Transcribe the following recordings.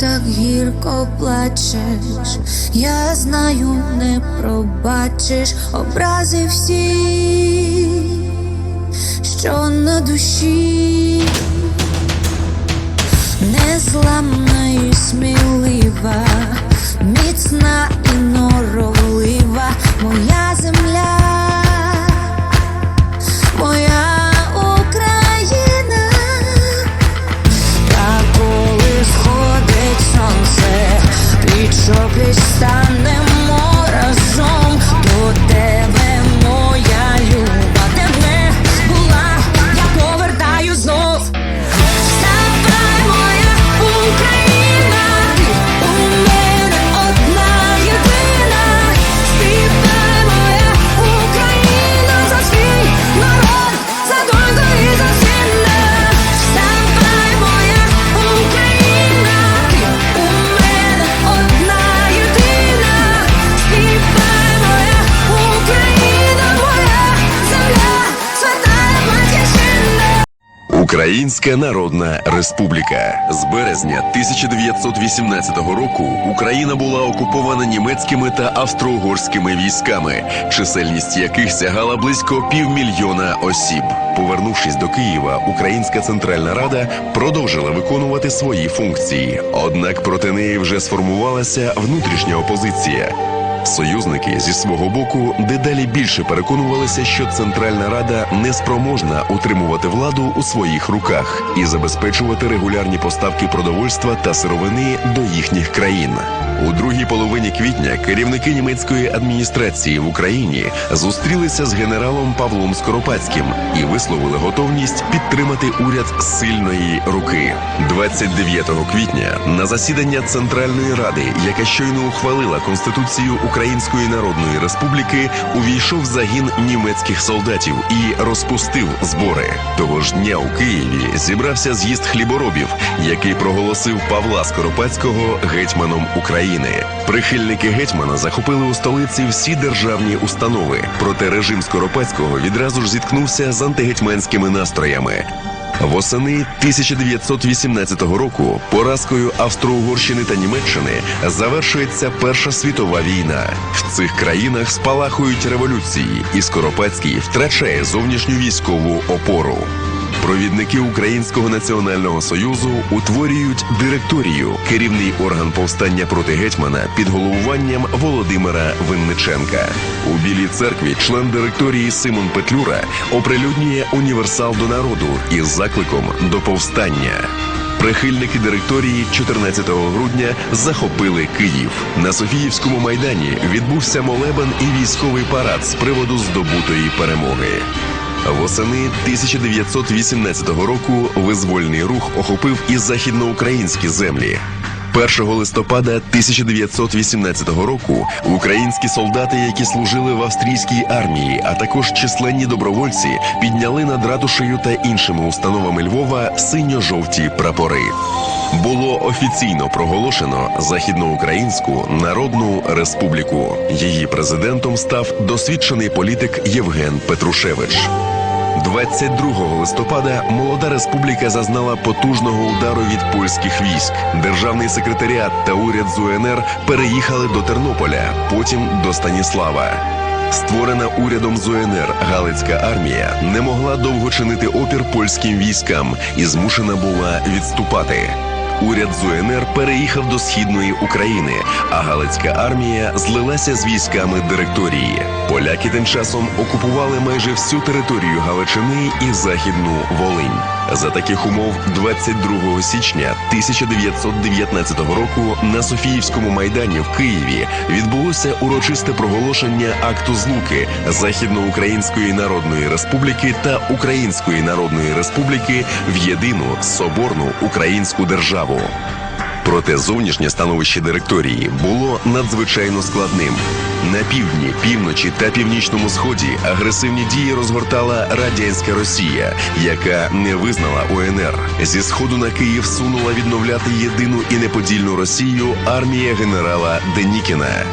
так гірко плачеш? Я знаю, не пробачиш образи всі, що на душі, незламна і смілива, Українська Народна Республіка з березня 1918 року Україна була окупована німецькими та австро-угорськими військами, чисельність яких сягала близько півмільйона осіб. Повернувшись до Києва, Українська Центральна Рада продовжила виконувати свої функції. Однак проти неї вже сформувалася внутрішня опозиція. Союзники зі свого боку дедалі більше переконувалися, що Центральна Рада не спроможна утримувати владу у своїх руках і забезпечувати регулярні поставки продовольства та сировини до їхніх країн. У другій половині квітня керівники німецької адміністрації в Україні зустрілися з генералом Павлом Скоропадським і висловили готовність підтримати уряд сильної руки. 29 квітня на засідання Центральної Ради, яка щойно ухвалила Конституцію Української Народної Республіки, увійшов загін німецьких солдатів і розпустив збори. Того ж дня у Києві зібрався з'їзд хліборобів, який проголосив Павла Скоропадського гетьманом України. Прихильники гетьмана захопили у столиці всі державні установи. Проте режим Скоропадського відразу ж зіткнувся з антигетьманськими настроями. Восени 1918 року поразкою Австро-Угорщини та Німеччини завершується Перша світова війна. В цих країнах спалахують революції, і Скоропадський втрачає зовнішню військову опору. Провідники Українського національного союзу утворюють директорію, керівний орган повстання проти гетьмана під головуванням Володимира Винниченка. У Білій церкві член директорії Симон Петлюра оприлюднює універсал до народу із закликом до повстання. Прихильники директорії 14 грудня захопили Київ. На Софіївському майдані відбувся молебен і військовий парад з приводу здобутої перемоги. Восени 1918 року визвольний рух охопив і західноукраїнські землі. 1 листопада 1918 року українські солдати, які служили в австрійській армії, а також численні добровольці, підняли над ратушею та іншими установами Львова синьо-жовті прапори. Було офіційно проголошено Західноукраїнську Народну Республіку. Її президентом став досвідчений політик Євген Петрушевич. 22 листопада молода республіка зазнала потужного удару від польських військ. Державний секретаріат та уряд з УНР переїхали до Тернополя, потім до Станіслава. Створена урядом з УНР Галицька армія не могла довго чинити опір польським військам і змушена була відступати. Уряд з УНР переїхав до східної України, а Галицька армія злилася з військами директорії. Поляки тим часом окупували майже всю територію Галичини і Західну Волинь. За таких умов, 22 січня 1919 року на Софіївському майдані в Києві відбулося урочисте проголошення акту злуки Західноукраїнської Народної Республіки та Української Народної Республіки в єдину соборну українську державу. Проте зовнішнє становище директорії було надзвичайно складним. На півдні, півночі та північному сході агресивні дії розгортала радянська Росія, яка не визнала УНР. Зі сходу на Київ сунула відновляти єдину і неподільну Росію армія генерала Денікіна.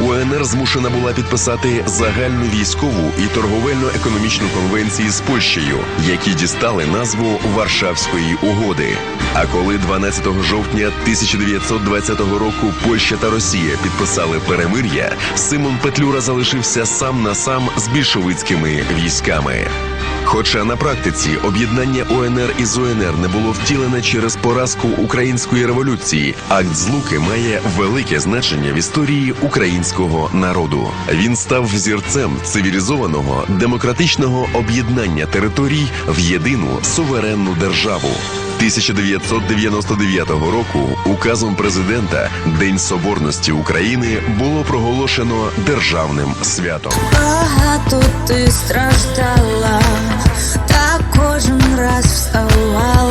УНР змушена була підписати загальну військову і торговельно-економічну конвенції з Польщею, які дістали назву Варшавської угоди. А коли 12 жовтня 1920 року Польща та Росія підписали перемир'я, Симон Петлюра залишився сам на сам з більшовицькими військами. Хоча на практиці об'єднання УНР із УНР не було втілене через поразку української революції, акт злуки має велике значення в історії українського народу. Він став взірцем цивілізованого демократичного об'єднання територій в єдину суверенну державу. 1999 року указом президента День Соборності України було проголошено державним святом. Багато ти страждала, та кожен раз вставала.